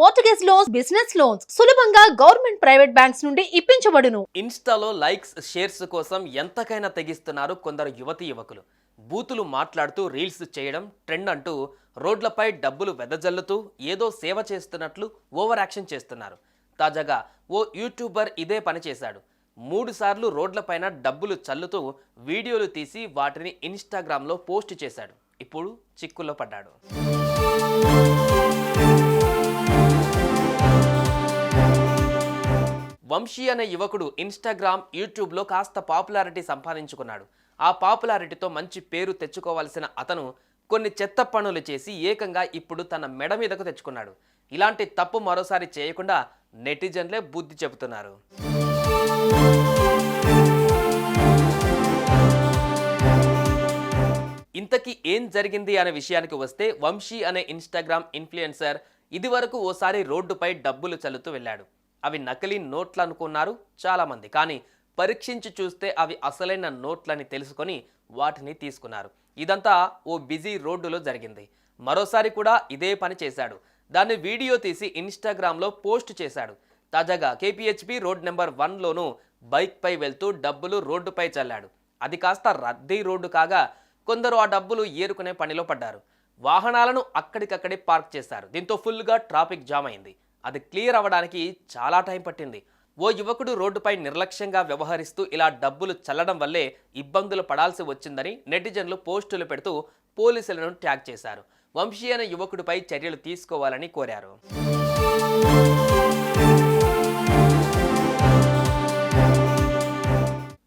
Mortgage loans business loans సులభంగా government private banks నుండి ఇప్పించబడును. ఇన్స్టాలో లైక్స్ షేర్స్ కోసం ఎంతకైనా తెగిస్తున్నారు కొందరు యువతి యువకులు. బూతులు మాట్లాడుతూ రీల్స్ చేయడం ట్రెండ్ అంటూ రోడ్లపై డబ్బులు వెదజల్లుతూ ఏదో సేవ చేస్తున్నట్లు ఓవర్ యాక్షన్ చేస్తున్నారు. తాజాగా ఓ యూట్యూబర్ ఇదే పని చేశాడు. మూడుసార్లు రోడ్లపైన డబ్బులు చల్లుతూ వీడియోలు తీసి వాటిని ఇన్స్టాగ్రామ్లో పోస్ట్ చేశాడు. ఇప్పుడు చిక్కుల్లో పడ్డాడు. వంశీ అనే యువకుడు ఇన్స్టాగ్రామ్ యూట్యూబ్లో కాస్త పాపులారిటీ సంపాదించుకున్నాడు. ఆ పాపులారిటీతో మంచి పేరు తెచ్చుకోవాల్సిన అతను కొన్ని చెత్త పనులు చేసి ఏకంగా ఇప్పుడు తన మెడ మీదకు తెచ్చుకున్నాడు. ఇలాంటి తప్పు మరోసారి చేయకుండా నెటిజన్లే బుద్ధి చెబుతున్నారు. ఇంతకీ ఏం జరిగింది అనే విషయానికి వస్తే వంశీ అనే ఇన్స్టాగ్రామ్ ఇన్ఫ్లుయెన్సర్ ఇదివరకు ఓసారి రోడ్డుపై డబ్బులు చల్లుతూ వెళ్ళాడు. అవి నకిలీ నోట్లు అనుకున్నారు చాలామంది. కానీ పరీక్షించి చూస్తే అవి అసలైన నోట్లని తెలుసుకొని వాటిని తీసుకున్నారు. ఇదంతా ఓ బిజీ రోడ్డులో జరిగింది. మరోసారి కూడా ఇదే పని చేశాడు. దాన్ని వీడియో తీసి ఇన్స్టాగ్రామ్లో పోస్ట్ చేశాడు. తాజాగా కేపీహెచ్పి రోడ్ నెంబర్ వన్లోనూ బైక్పై వెళ్తూ డబ్బులు రోడ్డుపై చల్లాడు. అది కాస్త రద్దీ రోడ్డు కాగా కొందరు ఆ డబ్బులు ఏరుకునే పనిలో పడ్డారు. వాహనాలను అక్కడికక్కడే పార్క్ చేశారు. దీంతో ఫుల్గా ట్రాఫిక్ జామ్ అయింది. అది క్లియర్ అవ్వడానికి చాలా టైం పట్టింది. ఓ యువకుడు రోడ్డుపై నిర్లక్ష్యంగా వ్యవహరిస్తూ ఇలా డబ్బులు చల్లడం వల్లే ఇబ్బందులు పడాల్సి వచ్చిందని నెటిజన్లు పోస్టులు పెడుతూ పోలీసులను ట్యాగ్ చేశారు. వంశీ అనే యువకుడిపై చర్యలు తీసుకోవాలని కోరారు.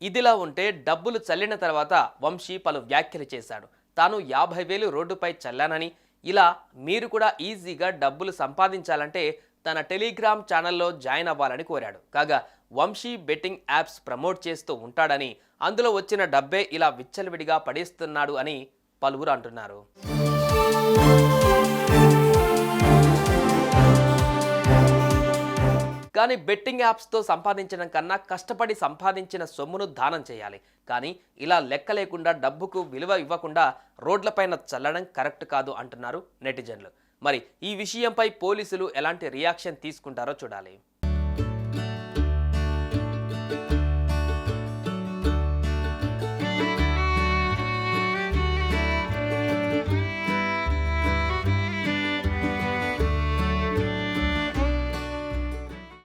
ఇదిలా ఉంటే డబ్బులు చల్లిన తర్వాత వంశీ పలు వ్యాఖ్యలు చేశాడు. తాను యాభై వేలు రోడ్డుపై చల్లానని ఇలా మీరు కూడా ఈజీగా డబ్బులు సంపాదించాలంటే తన టెలిగ్రామ్ ఛానల్లో జాయిన్ అవ్వాలని కోరాడు. కాగా వంశీ బెట్టింగ్ యాప్స్ ప్రమోట్ చేస్తూ ఉంటాడని అందులో వచ్చిన డబ్బే ఇలా విచ్చలవిడిగా పడేస్తున్నాడు అని పలువురు అంటున్నారు. కానీ బెట్టింగ్ యాప్స్తో సంపాదించడం కన్నా కష్టపడి సంపాదించిన సొమ్మును దానం చేయాలి. కానీ ఇలా లెక్క లేకుండా డబ్బుకు విలువ ఇవ్వకుండా రోడ్లపైన చల్లడం కరెక్ట్ కాదు అంటున్నారు నెటిజన్లు. మరి ఈ విషయంపై పోలీసులు ఎలాంటి రియాక్షన్ తీసుకుంటారో చూడాలి.